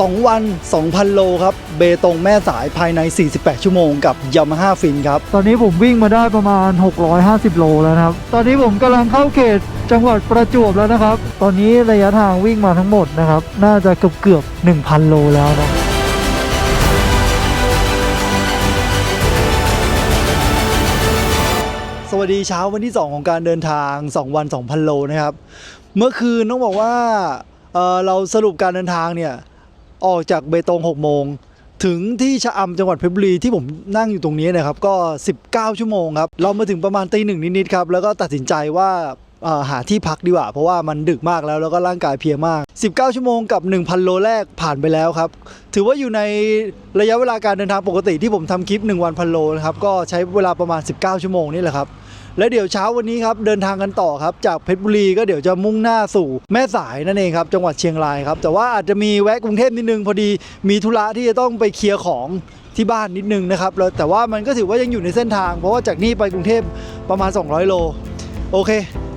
2 วัน 2,000 โลครับ เบตงแม่สายภายใน 48 ชั่วโมงกับยามาฮ่าฟินครับ ตอนนี้ผมวิ่งมาได้ประมาณ 650 โลแล้วนะครับ ตอนนี้ผมกำลังเข้าเขตจังหวัดประจวบแล้วนะครับ ตอนนี้ระยะทางวิ่งมาทั้งหมดนะครับ น่าจะเกือบเกือบๆ1,000 โลแล้วนะสวัสดีเช้าวันที่ 2 ของการเดินทาง 2 วัน 2,000 โลนะครับ เมื่อคืนต้องบอกว่าเอ่อเราสรุปการเดินทางเนี่ย ออกจากเบตง6โมงถึงที่ชะอำจังหวัดเพชรบุรีที่ผมนั่งอยู่ตรงนี้นะครับก็ 19 ชั่วโมงครับเรามาถึงประมาณตีหนึ่งนิดๆครับแล้วก็ตัดสินใจว่าหาที่พักดีกว่า เพราะว่ามันดึกมากแล้วแล้วก็ร่างกายเพียมาก 19 ชั่วโมงกับ 1,000 โลแรกผ่านไปแล้วครับ ถือว่าอยู่ในระยะเวลาการเดินทางปกติที่ผมทำคลิป 1 วันพันโลนะครับก็ใช้เวลาประมาณ 19 ชั่วโมงนี่แหละครับ และเดี๋ยวเช้าวันนี้ครับเดินทางกันต่อครับจากเพชรบุรีก็เดี๋ยวจะมุ่งหน้าสู่แม่สายนั่นเองครับจังหวัดเชียงรายครับแต่ว่าอาจจะมีแวะกรุงเทพนิดนึงพอดีมีธุระที่จะต้องไปเคลียร์ของที่บ้านนิดนึงนะครับแล้วแต่ว่ามันก็ถือว่ายังอยู่ในเส้นทาง เพราะว่าจากนี่ไปกรุงเทพประมาณ 200 โล โอเค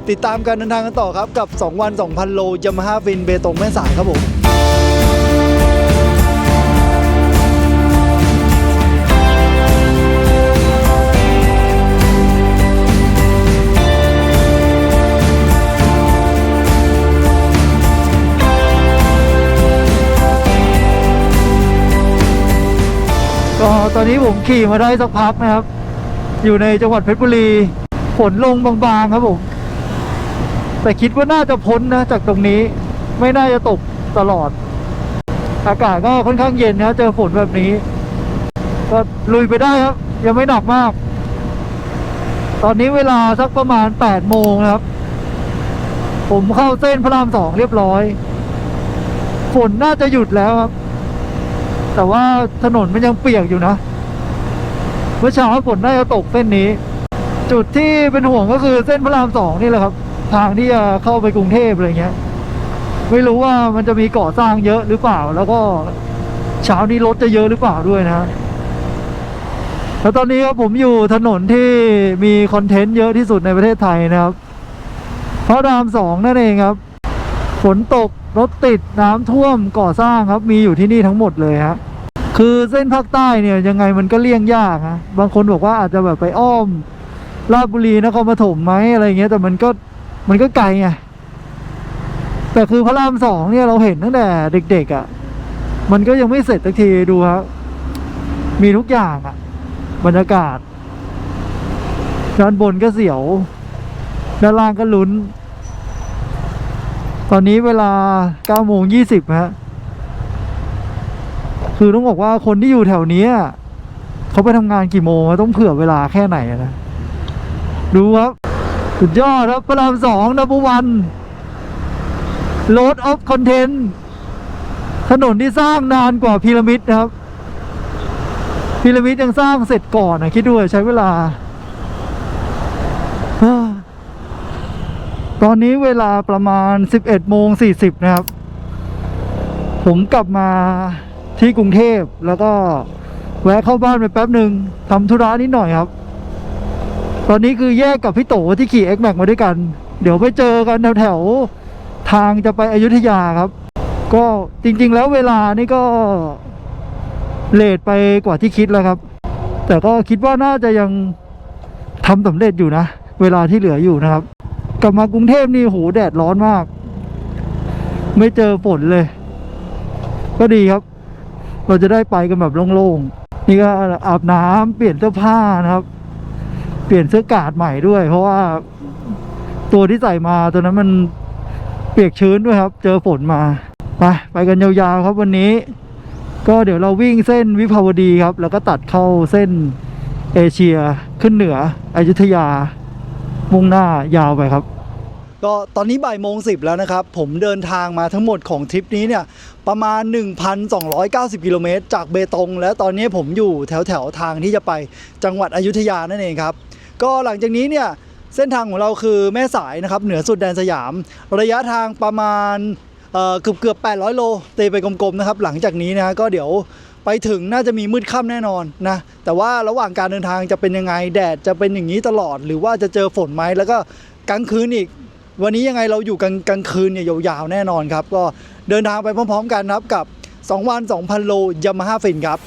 ติดตามการเดินทางกันต่อครับกับ 2 วัน 2,000 โลยามาฮ่าฟินเบตงแม่สายครับผม อนนี้ผมขี่มาได้สักพักนะครับ อยู่ในจังหวัดเพชรบุรีฝนลงบางๆครับผมแต่คิดว่าน่าจะพ้นนะจากตรงนี้ไม่น่าจะตกตลอด อากาศก็ค่อนข้างเย็นนะเจอฝนแบบนี้ ก็ลุยไปได้ครับ ยังไม่หนักมาก ตอนนี้เวลาสักประมาณ8โมงครับ ผมเข้าเส้นพระรามสองเรียบร้อย ฝนน่าจะหยุดแล้วครับ แต่ว่าถนนมันยังเปียกอยู่นะ มื่อเช้าฝนน่าจะตกเส้นนี้ จุดที่เป็นห่วงก็คือเส้นพระรามสองนี่แหละครับ ทางที่จะเข้าไปกรุงเทพอะไรเงี้ย ไม่รู้ว่ามันจะมีก่อสร้างเยอะหรือเปล่า แล้วก็เช้านี้รถจะเยอะหรือเปล่าด้วยนะแล้วตอนนี้ครับผมอยู่ถนนที่มีคอนเทนต์เยอะที่สุดในประเทศไทยนะครับพระรามสองนั่นเองครับฝนตกรถติดน้ำท่วมก่อสร้างครับ มีอยู่ที่นี่ทั้งหมดเลยฮะ คือเส้นภาคใต้เนี่ยยังไงมันก็เลี่ยงยากนะบางคนบอกว่าอาจจะแบบไปอ้อมราชบุรีนครปฐมไหมอะไรเงี้ย แต่มันก็มันก็ไกลไงแต่คือพระรามสองเนี่ยเราเห็นตั้งแต่เด็ก ๆอะ่ะ มันก็ยังไม่เสร็จสักทีดูครับมีทุกอย่างอะ่ะ บรรยากาศ ด้านบนก็เสียว ด้านล่างก็ลุ้น ตอนนี้เวลา9โมง20ฮะ คือต้องบอกว่าคนที่อยู่แถวเนี้ยเขาไปทำงานกี่โมงต้องเผื่อเวลาแค่ไหนนะดูครับ สุดยอดครับพระรามสองนับวันโ a ดออฟคอนเทนต์ถนนที่สร้างนานกว่าพีระมิดนะครับพีระมิดยังสร้างเสร็จก่อนนะคิดดูใช้เวลา ตอนนี้เวลาประมาณ 11โมง40 นะครับ ผมกลับมา ที่กรุงเทพแล้วก็แวะเข้าบ้านไปแป๊บหนึ่งทำธุระนิดหน่อยครับ ตอนนี้คือแยกกับพี่โตที่ขี่ X Max มาด้วยกัน เดี๋ยวไปเจอกันแถวๆทางจะไปอยุธยาครับ ก็จริง ๆ แล้วเวลานี่ก็เลทไปกว่าที่คิดแล้วครับ แต่ก็คิดว่าน่าจะยังทำสำเร็จอยู่นะ เวลาที่เหลืออยู่นะครับ กลับมากรุงเทพนี่โหแดดร้อนมาก ไม่เจอฝนเลย ก็ดีครับ เราจะได้ไปกันแบบโล่งๆ นี่ก็อาบน้ำเปลี่ยนเสื้อผ้านะครับ เปลี่ยนเสื้อกาดใหม่ด้วย เพราะว่าตัวที่ใส่มาตัวนั้นมันเปียกชื้นด้วยครับ เจอฝนมา ไปไปกันยาวๆครับวันนี้ ก็เดี๋ยวเราวิ่งเส้นวิภาวดีครับ แล้วก็ตัดเข้าเส้นเอเชียขึ้นเหนืออยุธยามุ่งหน้ายาวไปครับ ก็ตอนนี้บ่ายโมงสิแล้วนะครับ ผมเดินทางมาทั้งหมดของทริปนี้เนี่ยประมาณ 1,290 กิโลเมตรจากเบตง และตอนนี้ผมอยู่แถวแถวทางที่จะไปจังหวัดอยุธยานั่นเองครับ ก็หลังจากนี้เนี่ยเส้นทางของเราคือแม่สายนะครับเหนือสุดแดนสยาม ระยะทางประมาณเอ่อเกือบเกือบ800 โลเตไปกลมๆนะครับหลังจากนี้นะก็เดี๋ยวไปถึงน่าจะมีมืดค่ำแน่นอนนะแต่ว่าระหว่างการเดินทางจะเป็นยังไงแดดจะเป็นอย่างนี้ตลอด หรือว่าจะเจอฝนไหมแล้วก็กลางคืนอีก วันนี้ยังไงเราอยู่กลางกลางคืนเนี่ยยาวๆแน่นอนครับ ก็เดินทางไปพร้อมๆกันครับกับ 2 วัน 2,000 โลยามาฮ่าฟินครับ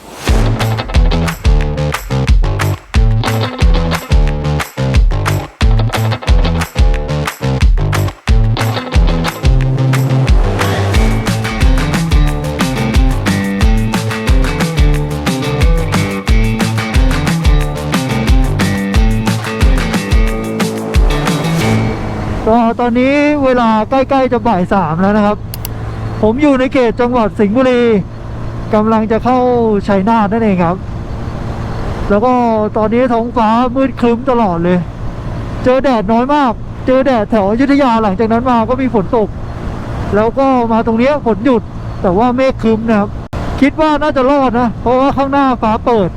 ใกล้ๆจะบ่ายสามแล้วนะครับ ผมอยู่ในเขตจังหวัดสิงห์บุรีกำลังจะเข้าชัยนาทนั่นเองครับ แล้วก็ตอนนี้ท้องฟ้ามืดครึ้มตลอดเลย เจอแดดน้อยมาก เจอแดดแถวยุทธยาหลังจากนั้นมาก็มีฝนตก แล้วก็มาตรงนี้ฝนหยุด แต่ว่าเมฆครึ้มนะครับ คิดว่าน่าจะรอดนะ เพราะว่าข้างหน้าฟ้าเปิด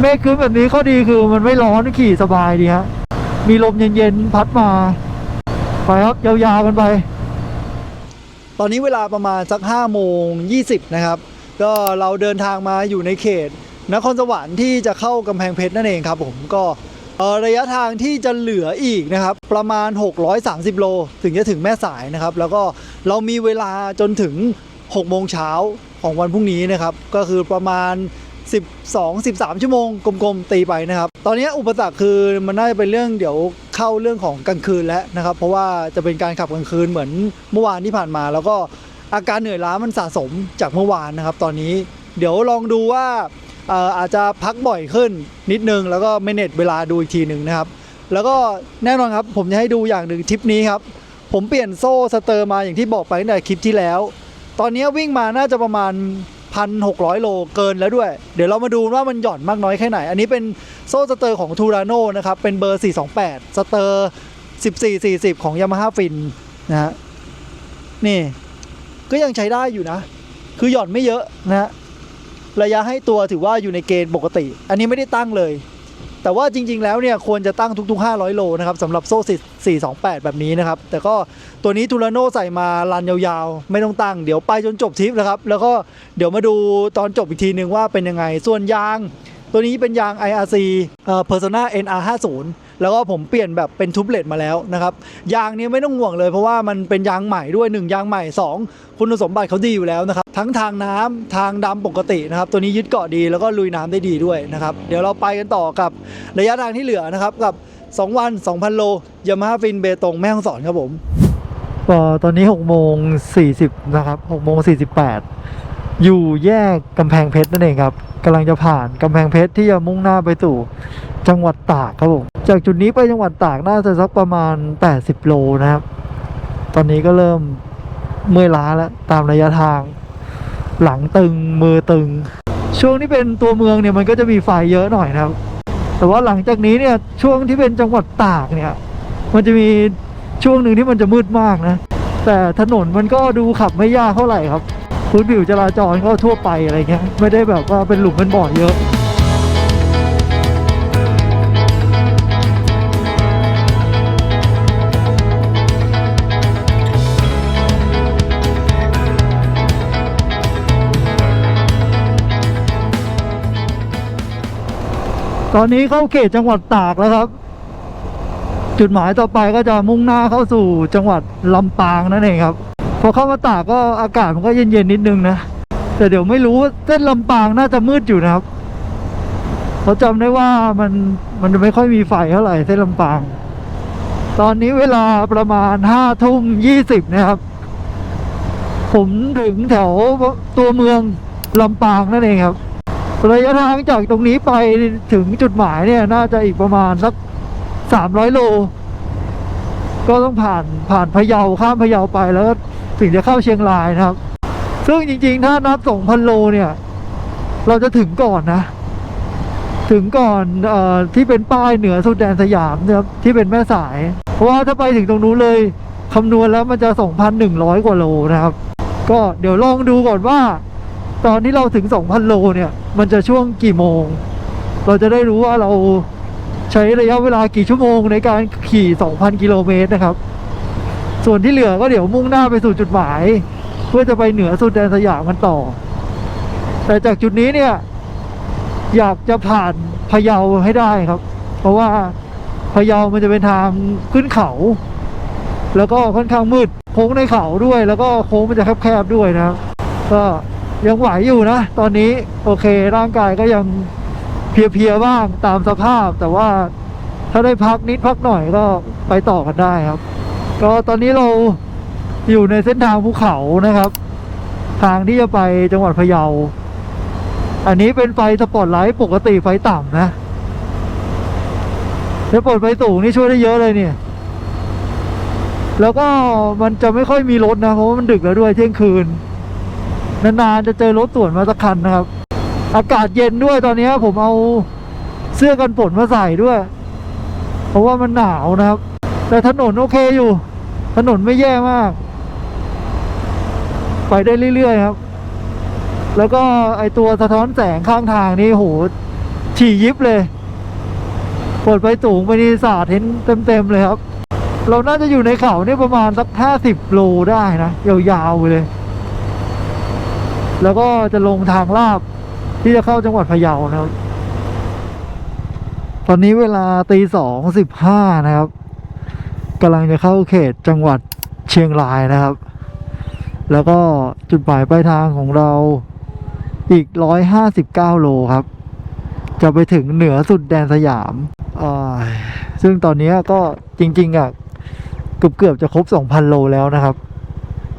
เมฆครึ้มแบบนี้ข้อดีคือมันไม่ร้อนขี่สบายดีฮะมีลมเย็นๆพัดมา ไปครับยาวๆกันไป ตอนนี้เวลาประมาณสัก5โมง20นะครับ ก็เราเดินทางมาอยู่ในเขต นครสวรรค์ที่จะเข้ากำแพงเพชรนั่นเองครับผมก็เอ่อระยะทางที่จะเหลืออีกนะครับ ประมาณ 630 โล ถึงจะถึงแม่สายนะครับ แล้วก็เรามีเวลาจนถึง 6 โมงเช้าของวันพรุ่งนี้นะครับ ก็คือประมาณ 12 13 ชั่วโมงกลมๆตีไปนะครับ ตอนนี้อุปสรรคคือมันน่าจะเป็นเรื่องเดี๋ยวเข้าเรื่องของกลางคืนแล้วนะครับ เพราะว่าจะเป็นการขับกลางคืนเหมือนเมื่อวานที่ผ่านมา แล้วก็อาการเหนื่อยล้ามันสะสมจากเมื่อวานนะครับ ตอนนี้เดี๋ยวลองดูว่าเอ่ออาจจะพักบ่อยขึ้นนิดนึง แล้วก็เมเนจเวลาดูอีกทีหนึ่งนะครับ แล้วก็แน่นอนครับผมจะให้ดูอย่างหนึ่งทริปนี้ครับ ผมเปลี่ยนโซ่สเตอร์มาอย่างที่บอกไปตั้งแต่คลิปที่แล้ว ตอนนี้วิ่งมาน่าจะประมาณ 1,600 โลเกินแล้วด้วย เดี๋ยวเรามาดูว่ามันหย่อนมากน้อยแค่ไหน อันนี้เป็นโซ่สเตอร์ของทูราโนนะครับ เป็นเบอร์ 428 สเตอร์ 1440 ของยามาฮ่าฟินนะฮะนี่ก็ยังใช้ได้อยู่นะ คือหย่อนไม่เยอะนะฮะระยะให้ตัวถือว่าอยู่ในเกณฑ์ปกติ อันนี้ไม่ได้ตั้งเลย แต่ว่าจริง ๆ แล้วเนี่ยควรจะตั้งทุก ๆ 500 โลนะครับสำหรับโซ่428 แบบนี้นะครับ แต่ก็ตัวนี้ทูราโนใส่มาลันยาวๆ ไม่ต้องตั้ง เดี๋ยวไปจนจบทริปนะครับ แล้วก็เดี๋ยวมาดูตอนจบอีกทีนึงว่าเป็นยังไง ส่วนยาง ตัวนี้เป็นยาง IRC เอ่อ Persona NR50 แล้วก็ผมเปลี่ยนแบบเป็นทูบเลตมาแล้วนะครับยางนี้ไม่ต้องห่วงเลยเพราะว่ามันเป็นยางใหม่ด้วย 1 ยางใหม่ 2 คุณสมบัติเขาดีอยู่แล้วนะครับทั้งทางน้ำทางดำปกตินะครับตัวนี้ยึดเกาะดีแล้วก็ลุยน้ำได้ดีด้วยนะครับเดี๋ยวเราไปกันต่อกับระยะทางที่เหลือนะครับกับ 2 วัน 2,000 โลยามาฮ่าฟินเบตงแม่ฮ่องสอนครับผมตอนนี้6โมง40นะครับ6โมง48 อยู่แยกกำแพงเพชรนั่นเองครับกำลังจะผ่านกำแพงเพชรที่จะมุ่งหน้าไปสู่ จังหวัดตากครับผมจากจุดนี้ไปจังหวัดตากน่าจะสักประมาณ 80 โลนะครับ ตอนนี้ก็เริ่มเมื่อยล้าแล้วตามระยะทาง หลังตึงมือตึง ช่วงที่เป็นตัวเมืองเนี่ยมันก็จะมีไฟเยอะหน่อยนะครับ แต่ว่าหลังจากนี้เนี่ยช่วงที่เป็นจังหวัดตากเนี่ย มันจะมีช่วงหนึ่งที่มันจะมืดมากนะ แต่ถนนมันก็ดูขับไม่ยากเท่าไหร่ครับพื้นผิวจราจรก็ทั่วไปอะไรเงี้ยไม่ได้แบบว่าเป็นหลุมเป็นบ่อเยอะ ตอนนี้เข้าเขตจังหวัดตากแล้วครับ จุดหมายต่อไปก็จะมุ่งหน้าเข้าสู่จังหวัดลำปางนั่นเองครับ พอเข้ามาตากก็อากาศมันก็เย็นๆนิดนึงนะ แต่เดี๋ยวไม่รู้ว่าเส้นลำปางน่าจะมืดอยู่นะครับเขาจำได้ว่ามันมันไม่ค่อยมีไฟเท่าไหร่เส้นลำปาง ตอนนี้เวลาประมาณห้าทุ่มยี่สิบนะครับ ผมถึงแถวตัวเมืองลำปางนั่นเองครับ ระยะทางจากตรงนี้ไปถึงจุดหมายเนี่ย น่าจะอีกประมาณสักสามร้อยโล ก็ต้องผ่านผ่านพะเยาข้ามพะเยาไปแล้วก็ถึงจะเข้าเชียงรายนะครับ ซึ่งจริงๆ ถ้านับสองพันโลเนี่ย เราจะถึงก่อนนะ ถึงก่อนอที่เป็นป้ายเหนือสุดแดนสยามนะครับที่เป็นแม่สาย เพราะว่าถ้าไปถึงตรงนู้นเลยคำนวณแล้วมันจะ 2,100 กว่าโลนะครับ ก็เดี๋ยวลองดูก่อนว่า ตอนที่เราถึง 2,000 โลเนี่ย มันจะช่วงกี่โมง เราจะได้รู้ว่าเราใช้ระยะเวลากี่ชั่วโมงในการขี่ 2,000 กิโลเมตรนะครับ ส่วนที่เหลือก็เดี๋ยวมุ่งหน้าไปสู่จุดหมาย เพื่อจะไปเหนือสุดแดนสยามกันต่อ แต่จากจุดนี้เนี่ย อยากจะผ่านพะเยาให้ได้ครับ เพราะว่าพะเยามันจะเป็นทางขึ้นเขา แล้วก็ค่อนข้างมืดโค้งในเขาด้วย แล้วก็โค้งมันจะแคบๆด้วยนะครับก็ ยังไหวอยู่นะ ตอนนี้โอเคร่างกายก็ยังเพียๆบ้างตามสภาพ แต่ว่าถ้าได้พักนิดพักหน่อยก็ไปต่อกันได้ครับ ก็ตอนนี้เราอยู่ในเส้นทางภูเขานะครับ ทางที่จะไปจังหวัดพะเยา อันนี้เป็นไฟสปอตไลท์ปกติไฟต่ำนะถ้าเปิดไฟสูงนี่ช่วยได้เยอะเลยเนี่ย แล้วก็มันจะไม่ค่อยมีรถนะเพราะว่ามันดึกแล้วด้วยเที่ยงคืน นานๆจะเจอรถสวนมาสักคันนะครับ อากาศเย็นด้วยตอนนี้ผมเอาเสื้อกันฝนมาใส่ด้วย เพราะว่ามันหนาวนะครับ แต่ถนนโอเคอยู่ ถนนไม่แย่มาก ไปได้เรื่อยๆครับ แล้วก็ไอตัวสะท้อนแสงข้างทางนี่โหฉี่ยิบเลยเปิดไฟสูงไปนี่สาดเห็นเต็มๆเลยครับ เราน่าจะอยู่ในเขาเนี่ยประมาณสักห้าสิบโลได้นะ ยาวๆไปเลย แล้วก็จะลงทางลาบที่จะเข้าจังหวัดพะเยานะครับ ตอนนี้เวลาตีสองสิบห้านะครับกำลังจะเข้าเขตจังหวัดเชียงรายนะครับ แล้วก็จุดหมายปลายทางของเราอีกร้อยห้าสิบเก้าโลครับ จะไปถึงเหนือสุดแดนสยามซึ่งตอนนี้ก็จริงๆอะเกือบเกือบๆจะครบสองพันโลแล้วนะครับ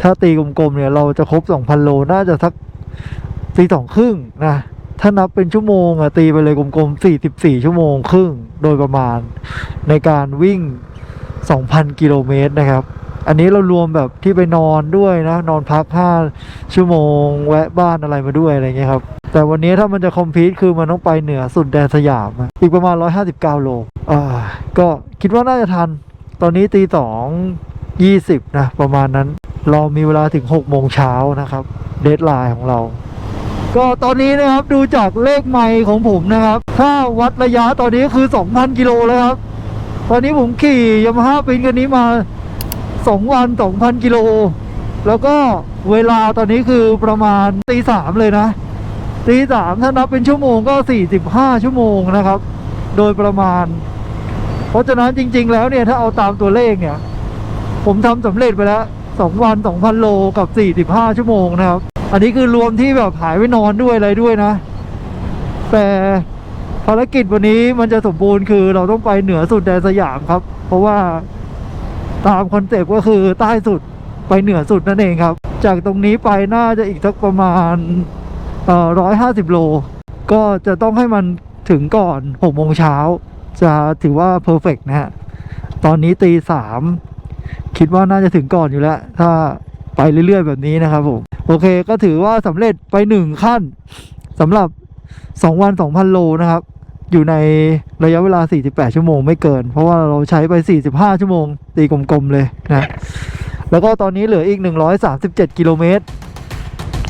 ถ้าตีกลมๆเนี่ยเราจะครบสองพันโลน่าจะสัก ตีสองครึ่งนะถ้านับเป็นชั่วโมงอะตีไปเลยกลมๆสี่สิบสี่ชั่วโมงครึ่งโดยประมาณ ในการวิ่งสองพันกิโลเมตรนะครับ อันนี้เรารวมแบบที่ไปนอนด้วยนะ นอนพักห้าชั่วโมง แวะบ้านอะไรมาด้วยอะไรเงี้ยครับ แต่วันนี้ถ้ามันจะคอมพลีทคือมันต้องไปเหนือสุดแดนสยามอะอีกประมาณ 159 โลอ่าก็คิดว่าน่าจะทัน ตอนนี้ตีสอง ยี่สิบนะ ประมาณนั้น เรามีเวลาถึง 6 โมงเช้านะครับ เดทไลน์ของเรา ก็ตอนนี้นะครับดูจากเลขไมล์ของผมนะครับ ถ้าวัดระยะตอนนี้คือ 2,000 กิโลแล้วครับ ตอนนี้ผมขี่ยามาฮ่าปินกันนี้มา 2 วัน 2,000 กิโล แล้วก็เวลาตอนนี้คือประมาณตีสามเลยนะตีสามถ้านับเป็นชั่วโมงก็ 45 ชั่วโมงนะครับ โดยประมาณ เพราะฉะนั้นจริง ๆ แล้วเนี่ย ถ้าเอาตามตัวเลขเนี่ย ผมทำสำเร็จไปแล้ว2วัน2,000โลกับ45ชั่วโมงนะครับ อันนี้คือรวมที่แบบหายไปนอนด้วยอะไรด้วยนะ แต่ภารกิจวันนี้มันจะสมบูรณ์คือเราต้องไปเหนือสุดแดนสยามครับ เพราะว่าตามคอนเซปต์ก็คือใต้สุดไปเหนือสุดนั่นเองครับ จากตรงนี้ไปน่าจะอีกสักประมาณร้อยห้าสิบโล ก็จะต้องให้มันถึงก่อนหกโมงเช้า จะถือว่าเพอร์เฟกนะฮะ ตอนนี้ตีสาม คิดว่าน่าจะถึงก่อนอยู่แล้ว ถ้าไปเรื่อยๆแบบนี้นะครับผม โอเคก็ถือว่าสำเร็จไปหนึ่งขั้นสำหรับ 2 วัน 2,000 โลนะครับ อยู่ในระยะเวลา 48 ชั่วโมงไม่เกิน เพราะว่าเราใช้ไป 45 ชั่วโมง ตีกลมๆเลยนะ แล้วก็ตอนนี้เหลืออีก 137 กิโลเมตร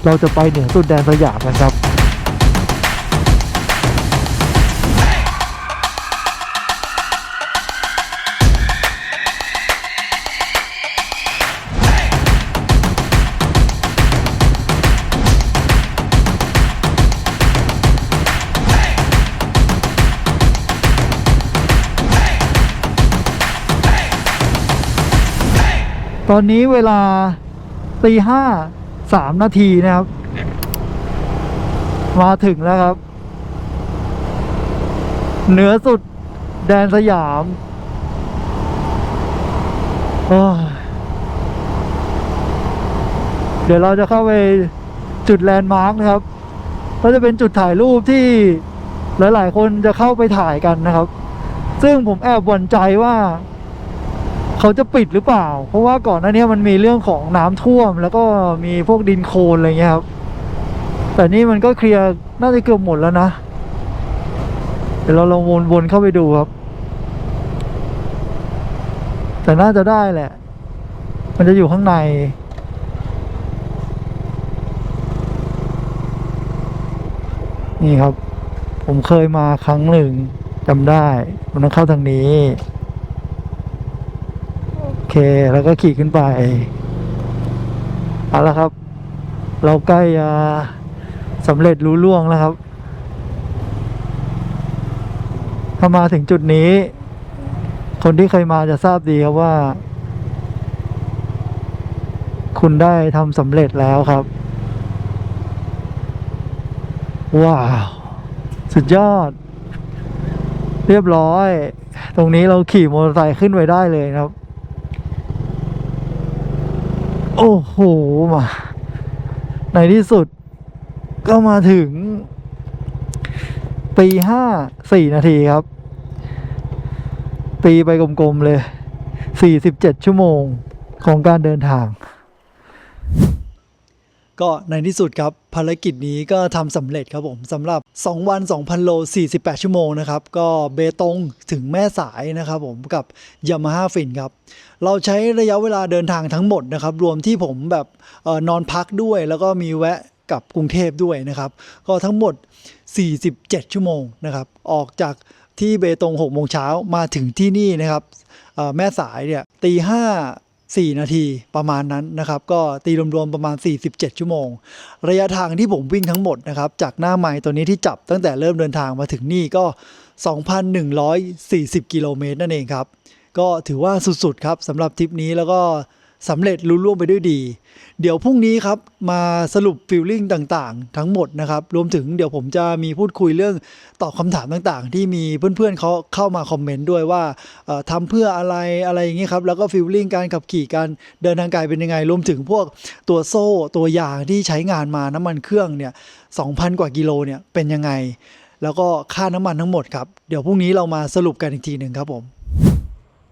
เราจะไปเหนือสุดแดนสยามกันครับ ตอนนี้เวลาตีห้าสามนาทีนะครับ มาถึงแล้วครับ เหนือสุดแดนสยามเดี๋ยวเราจะเข้าไปจุดแลนด์มาร์กนะครับ ก็จะเป็นจุดถ่ายรูปที่หลาย ๆ คนจะเข้าไปถ่ายกันนะครับ ซึ่งผมแอบหวั่นใจว่า เขาจะปิดหรือเปล่า เพราะว่าก่อนหน้านี้มันมีเรื่องของน้ำท่วม แล้วก็มีพวกดินโคลนอะไรเงี้ยครับ แต่นี่มันก็เคลียร์น่าจะเกือบหมดแล้วนะ เดี๋ยวเราลองวนๆเข้าไปดูครับ แต่น่าจะได้แหละ มันจะอยู่ข้างในนี่ครับ ผมเคยมาครั้งหนึ่งจำได้ มันต้องเข้าทางนี้ เค แล้วก็ขี่ขึ้นไป เอาละครับ เราใกล้จะสำเร็จรู้ล่วงแล้วครับ ถ้ามาถึงจุดนี้ คนที่เคยมาจะทราบดีครับว่า คุณได้ทำสำเร็จแล้วครับ ว้าว สุดยอด เรียบร้อย ตรงนี้เราขี่มอเตอร์ไซค์ขึ้นไปได้เลยครับ โอ้โหมาในที่สุด ก็มาถึงปีห้าสี่นาทีครับ ปีไปกลมๆเลยสี่สิบเจ็ดชั่วโมงของการเดินทาง ก็ในที่สุดครับภารกิจนี้ก็ทำสำเร็จครับผมสำหรับ 2 วัน 2,000 โล 48 ชั่วโมงนะครับ ก็เบตงถึงแม่สายนะครับผมกับ Yamaha Fin ครับ เราใช้ระยะเวลาเดินทางทั้งหมดนะครับ รวมที่ผมแบบออนอนพักด้วย แล้วก็มีแวะกับกรุงเทพด้วยนะครับ ก็ทั้งหมด 47 ชั่วโมงนะครับ ออกจากที่เบตง6โมงเช้ามาถึงที่นี่นะครับแม่สายเนี่ยตีห้า 4 นาทีประมาณนั้นนะครับ ก็ตีรวมๆประมาณ 47 ชั่วโมง ระยะทางที่ผมวิ่งทั้งหมดนะครับ จากหน้าไม้ตัวนี้ที่จับตั้งแต่เริ่มเดินทางมาถึงนี่ก็ 2,140 กิโลเมตรนั่นเองครับ ก็ถือว่าสุดๆครับสำหรับทริปนี้แล้วก็ สำเร็จลุล่วงไปด้วยดี เดี๋ยวพรุ่งนี้ครับมาสรุปฟิลลิ่งต่างๆ ทั้งหมดนะครับรวมถึงเดี๋ยวผมจะมีพูดคุยเรื่องตอบคำถามต่างๆ ที่มีเพื่อนๆเขาเข้ามาคอมเมนต์ด้วยว่าทำเพื่ออะไรอะไรอย่างนี้ครับแล้วก็ฟิลลิ่งการขับขี่การเดินทางไกลเป็นยังไง รวมถึงพวกตัวโซ่ตัวยางที่ใช้งานมาน้ำมันเครื่องเนี่ย2,000 กว่ากิโลเนี่ยเป็นยังไง แล้วก็ค่าน้ำมันทั้งหมดครับเดี๋ยวพรุ่งนี้เรามาสรุปกันอีกทีหนึ่งครับผม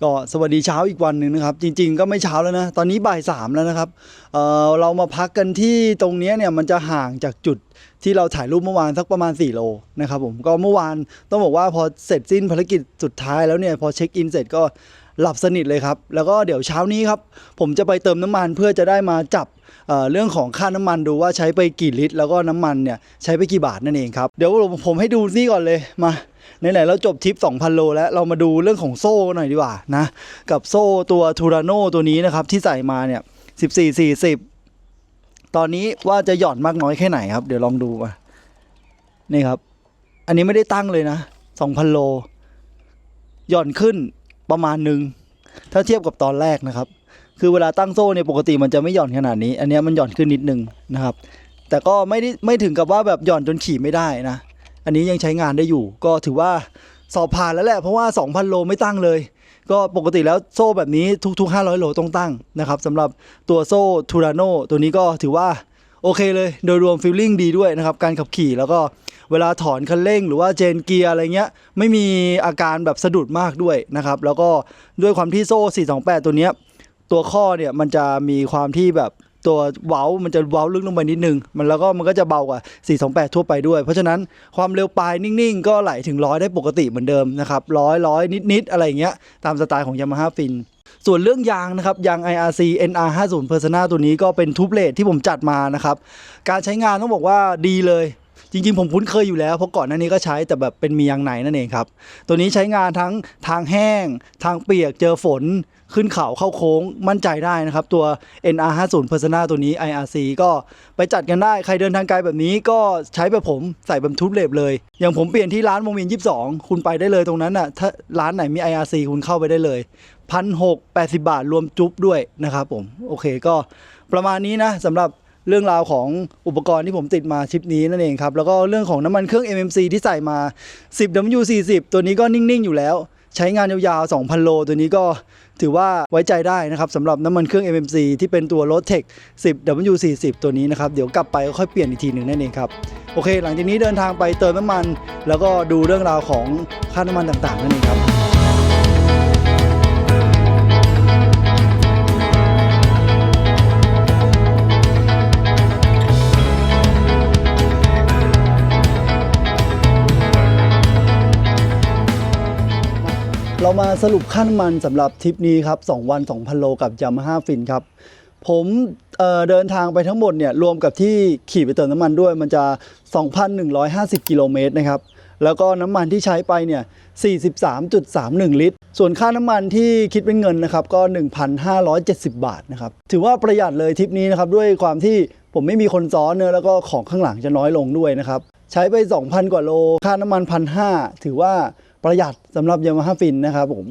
ก็สวัสดีเช้าอีกวันหนึ่งนะครับ จริง ๆ ก็ไม่เช้าแล้วนะ ตอนนี้บ่ายสามแล้วนะครับเเรามาพักกันที่ตรงนี้เนี่ยมันจะห่างจากจุดที่เราถ่ายรูปเมื่อวานสักประมาณ 4 โลนะครับผมก็เมื่อวานต้องบอกว่าพอเสร็จสิ้นภารกิจสุดท้ายแล้วเนี่ยพอเช็คอินเสร็จก็หลับสนิทเลยครับ แล้วก็เดี๋ยวเช้านี้ครับ ผมจะไปเติมน้ำมันเพื่อจะได้มาจับเเรื่องของค่าน้ำมันดูว่าใช้ไปกี่ลิตร แล้วก็น้ำมันเนี่ยใช้ไปกี่บาทนั่นเองครับ เดี๋ยวผมให้ดูนี่ก่อนเลยมา ไหนๆเราจบทริป 2,000 โลแล้วเรามาดูเรื่องของโซ่หน่อยดีกว่านะ กับโซ่ตัวทูราโนตัวนี้นะครับ ที่ใส่มาเนี่ย 14 40 ตอนนี้ว่าจะหย่อนมากน้อยแค่ไหนครับ เดี๋ยวลองดูมานี่ครับ อันนี้ไม่ได้ตั้งเลยนะ 2,000 โล หย่อนขึ้นประมาณหนึ่งถ้าเทียบกับตอนแรกนะครับ คือเวลาตั้งโซ่เนี่ยปกติมันจะไม่หย่อนขนาดนี้ อันนี้มันหย่อนขึ้นนิดนึงนะครับ แต่ก็ไม่ได้ไม่ถึงกับว่าแบบหย่อนจนขี่ไม่ได้นะ อันนี้ยังใช้งานได้อยู่ ก็ถือว่าสอบผ่านแล้วแหละเพราะว่า 2,000 โลไม่ตั้งเลย ก็ปกติแล้วโซ่แบบนี้ทุกๆ 500 โลต้องตั้งนะครับสำหรับตัวโซ่ทูราโนตัวนี้ก็ถือว่าโอเคเลยโดยรวมฟีลลิ่งดีด้วยนะครับการขับขี่แล้วก็เวลาถอนคันเร่งหรือว่าเจนเกียร์อะไรเงี้ย ไม่มีอาการแบบสะดุดมากด้วยนะครับ แล้วก็ด้วยความที่โซ่ 428 ตัวเนี้ยตัวข้อเนี่ยมันจะมีความที่แบบ ตัวเว้ามันจะเว้าลึกลงไปนิดนึง มันแล้วก็มันก็จะเบากว่า 428 ทั่วไปด้วย เพราะฉะนั้นความเร็วปลายนิ่งๆ ก็ไหลถึงร้อยได้ปกติเหมือนเดิมนะครับร้อยร้อยนิดๆ อะไรอย่างเงี้ยตามสไตล์ของ Yamaha Fin ส่วนเรื่องยางนะครับยาง IRC NR 50 Persona ตัวนี้ก็เป็นทูบเลทที่ผมจัดมานะครับการใช้งานต้องบอกว่าดีเลยจริงๆ ผมคุ้นเคยอยู่แล้ว เพราะก่อนหน้านี้ก็ใช้แต่แบบเป็นมียางไหนนั่นเองครับ ตัวนี้ใช้งานทั้งทางแห้ง ทางเปียกเจอฝน ขึ้นเขาเข้าโค้งมั่นใจได้นะครับ ตัว NR 50 Persona ตัวนี้ IRC ก็ไปจัดกันได้ใครเดินทางไกลแบบนี้ก็ใช้แบบผมใส่แบบทุบเล็บเลย อย่างผมเปลี่ยนที่ร้านวงเวียน22 คุณไปได้เลยตรงนั้นน่ะถ้าร้านไหนมี IRC คุณเข้าไปได้เลยพันหกแปดสิบาทรวมจุ๊บด้วยนะครับผม โอเคก็ประมาณนี้นะสำหรับเรื่องราวของอุปกรณ์ที่ผมติดมาชิปนี้นั่นเองครับ แล้วก็เรื่องของน้ำมันเครื่อง MMC ที่ใส่มา 10W40 ตัวนี้ก็นิ่ง ๆ อยู่แล้ว ใช้งานยาวๆ 2,000 โล ตัวนี้ก็ ถือว่าไว้ใจได้นะครับสำหรับน้ำมันเครื่อง MMC ที่เป็นตัว Rotec 10W40 ตัวนี้นะครับ เดี๋ยวกลับไปก็ค่อยเปลี่ยนอีกทีหนึ่งนั่นเองครับ โอเค หลังจากนี้เดินทางไปเติมน้ำมัน แล้วก็ดูเรื่องราวของค่าน้ำมันต่างๆนั่นเองครับ มาสรุปค่าน้ำมันสำหรับทริปนี้ครับ 2 วัน 2,000 โลกับ Yamaha Fin ครับ ผมเเดินทางไปทั้งหมดเนี่ยรวมกับที่ขี่ไปเติมน้ำมันด้วยมันจะ 2,150 กิโลเมตรนะครับแล้วก็น้ำมันที่ใช้ไปเนี่ย 43.31 ลิตร ส่วนค่าน้ำมันที่คิดเป็นเงินนะครับก็ 1,570 บาทนะครับ ถือว่าประหยัดเลยทริปนี้นะครับด้วยความที่ผมไม่มีคนซ้อนเนอะแล้วก็ของข้างหลังจะน้อยลงด้วยนะครับ ใช้ไป 2,000 กว่าโล ค่าน้ำมัน 1,500 ถือว่า ประหยัดสำหรับ Yamaha Fin นนะครับผม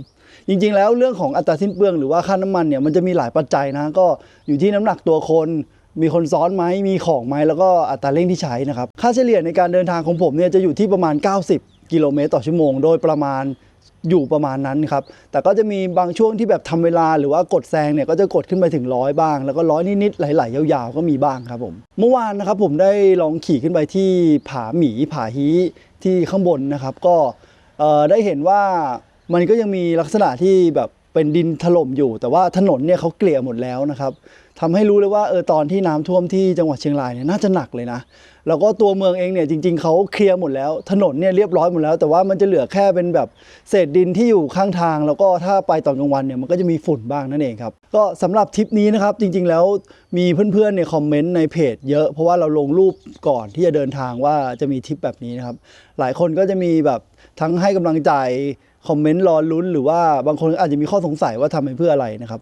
จริงๆ แล้วเรื่องของอัตราสิ้นเปลืองหรือว่าค่าน้ำมันเนี่ยมันจะมีหลายปัจจัยนะก็อยู่ที่น้ำหนักตัวคนมีคนซ้อนไหมมีของไหมแล้วก็อัตราเร่งที่ใช้นะครับค่าเฉลี่ยในการเดินทางของผมเนี่ยจะอยู่ที่ประมาณ 90 กิโลเมตรต่อชั่วโมง โดยประมาณอยู่ประมาณนั้นครับ แต่ก็จะมีบางช่วงที่แบบทำเวลาหรือว่ากดแซงเนี่ยก็จะกดขึ้นไปถึงร้อยบ้าง แล้วก็ร้อยนิดๆไหลๆยาวๆ ก็มีบ้างครับผม เมื่อวานนะครับผมได้ลองขี่ขึ้นไปที่ผาหมีผาฮีที่ข้างบนนะครับ ก็ เอ่อได้เห็นว่ามันก็ยังมีลักษณะที่แบบเป็นดินถล่มอยู่ แต่ว่าถนนเนี่ยเขาเกลี่ยหมดแล้วนะครับทำให้รู้เลยว่าเออตอนที่น้ำท่วมที่จังหวัดเชียงรายเนี่ยน่าจะหนักเลยนะแล้วก็ตัวเมืองเองเนี่ยจริง ๆเขาเคลียร์หมดแล้ว ถนนเนี่ยเรียบร้อยหมดแล้ว แต่ว่ามันจะเหลือแค่เป็นแบบเศษดินที่อยู่ข้างทาง แล้วก็ถ้าไปตอนกลางวันเนี่ยมันก็จะมีฝุ่นบ้างนั่นเองครับก็สำหรับทริปนี้นะครับจริง ๆ แล้วมีเพื่อนๆเนี่ยคอมเมนต์ในเพจเยอะเพราะว่าเราลงรูปก่อนที่จะเดินทางว่าจะมีทริปแบบนี้นะครับหลายคนก็จะมีแบบ ทั้งให้กำลังใจคอมเมนต์รอลุ้น หรือว่าบางคนอาจจะมีข้อสงสัยว่าทำไปเพื่ออะไรนะครับ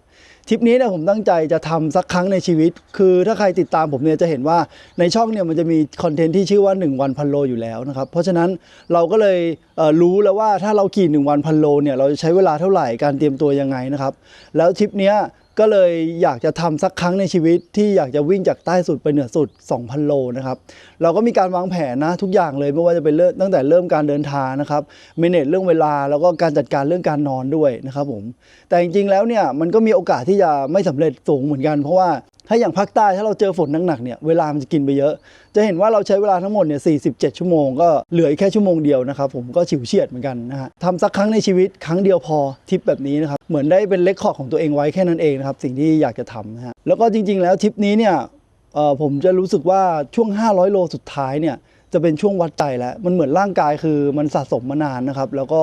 ทริปนี้เนี่ยผมตั้งใจจะทำสักครั้งในชีวิต คือถ้าใครติดตามผมเนี่ยจะเห็นว่าในช่องเนี่ยมันจะมีคอนเทนต์ที่ชื่อว่า 1 วันพันโลอยู่แล้วนะครับเพราะฉะนั้นเราก็เลยเรู้แล้วว่าถ้าเราขี่ 1 วันพันโลเนี่ยเราจะใช้เวลาเท่าไหร่การเตรียมตัวยังไงนะครับแล้วทริปเนี้ย ก็เลยอยากจะทำสักครั้งในชีวิตที่อยากจะวิ่งจากใต้สุดไปเหนือสุด 2,000 โลนะครับเราก็มีการวางแผนนะทุกอย่างเลยไม่ว่าจะเป็นเริ่มตั้งแต่เริ่มการเดินทางนะครับเมเนจเรื่องเวลาแล้วก็การจัดการเรื่องการนอนด้วยนะครับผมแต่จริงๆแล้วเนี่ยมันก็มีโอกาสที่จะไม่สำเร็จสูงเหมือนกัน เพราะว่า ถ้าอย่างภาคใต้ถ้าเราเจอฝนหนักๆเนี่ยเวลามันจะกินไปเยอะ จะเห็นว่าเราใช้เวลาทั้งหมดเนี่ย47 ชั่วโมงก็เหลือแค่ชั่วโมงเดียวนะครับผมก็ฉิวเฉียดเหมือนกันนะฮะทำสักครั้งในชีวิตครั้งเดียวพอทริปแบบนี้นะครับเหมือนได้เป็นเลคคอร์ดของตัวเองไว้แค่นั้นเองนะครับสิ่งที่อยากจะทำนะฮะแล้วก็จริง ๆ แล้วทริปนี้เนี่ยเอ่อผมจะรู้สึกว่าช่วง 500 โลสุดท้ายเนี่ยจะเป็นช่วงวัดใจแล้วมันเหมือนร่างกายคือมันสะสมมานานนะครับแล้วก็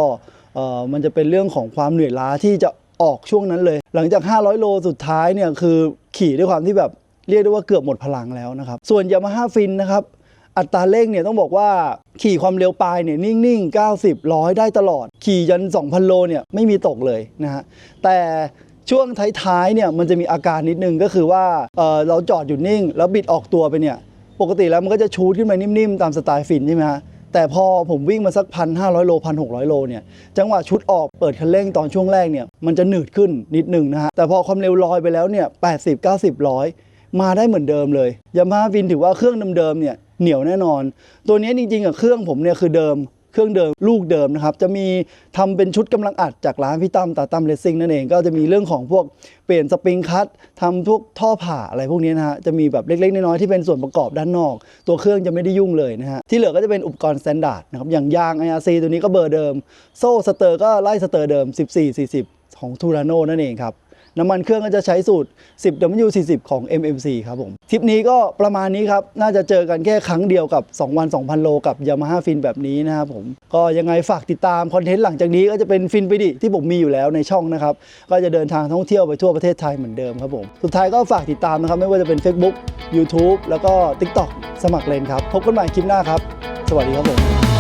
เอ่อมันจะเป็นเรื่องของความเหนื่อยล้าที่จะ ออกช่วงนั้นเลย หลังจาก 500 โลสุดท้ายเนี่ยคือขี่ด้วยความที่แบบเรียกได้ว่าเกือบหมดพลังแล้วนะครับ ส่วนยามาฮ่าฟินนะครับอัตราเร่งเนี่ยต้องบอกว่าขี่ความเร็วปลายเนี่ยนิ่งๆ 90 100 ได้ตลอด ขี่ยัน 2,000 โลเนี่ยไม่มีตกเลยนะฮะแต่ช่วงท้ายๆเนี่ยมันจะมีอาการนิดนึงก็คือว่าเเราจอดอยู่นิ่ง แล้วบิดออกตัวไปเนี่ยปกติแล้วมันก็จะชูดขึ้นมานิ่มๆ ตามสไตล์ฟินใช่ไหมฮะ แต่พอผมวิ่งมาสักพันห้าร้อยโลพันหกร้อยโลเนี่ยจังหวะชุดออกเปิดคันเร่งตอนช่วงแรกเนี่ยมันจะหนืดขึ้นนิดหนึ่งนะฮะแต่พอความเร็วลอยไปแล้วเนี่ยแปดสิบเก้าสิบร้อยมาได้เหมือนเดิมเลยยามาฮ่าวินถือว่าเครื่องเดิมๆเนี่ยเหนียวแน่นอน ตัวนี้จริงๆกับเครื่องผมเนี่ยคือเดิม เครื่องเดิมลูกเดิมนะครับ จะมีทำเป็นชุดกำลังอัดจากร้านพี่ตั้มตาตั้มเลสซิ่งนั่นเอง ก็จะมีเรื่องของพวกเปลี่ยนสปริงคัตทำพวกท่อผ่าอะไรพวกนี้นะฮะ จะมีแบบเล็กๆ น้อยๆที่เป็นส่วนประกอบด้านนอก ตัวเครื่องจะไม่ได้ยุ่งเลยนะฮะ ที่เหลือก็จะเป็นอุปกรณ์สแตนดาร์ดนะครับ อย่างยาง IRC ตัวนี้ก็เบอร์เดิม โซ่สเตอร์ก็ไล่สเตอร์เดิม 14-40 ของทูราโน่นั่นเองครับ น้ำมันเครื่องก็จะใช้สูตร 10W40 ของ MMC ครับผม ทริปนี้ก็ประมาณนี้ครับ น่าจะเจอกันแค่ครั้งเดียวกับ 2 วัน 2,000 โลกับ Yamaha Fin แบบนี้นะครับผม ก็ยังไงฝากติดตามคอนเทนต์หลังจากนี้ก็จะเป็นฟินไปดิที่ผมมีอยู่แล้วในช่องนะครับ ก็จะเดินทางท่องเที่ยวไปทั่วประเทศไทยเหมือนเดิมครับผม สุดท้ายก็ฝากติดตามนะครับไม่ว่าจะเป็น Facebook YouTube แล้วก็ TikTok สมัครเลนครับ พบกันใหม่คลิปหน้าครับ สวัสดีครับผม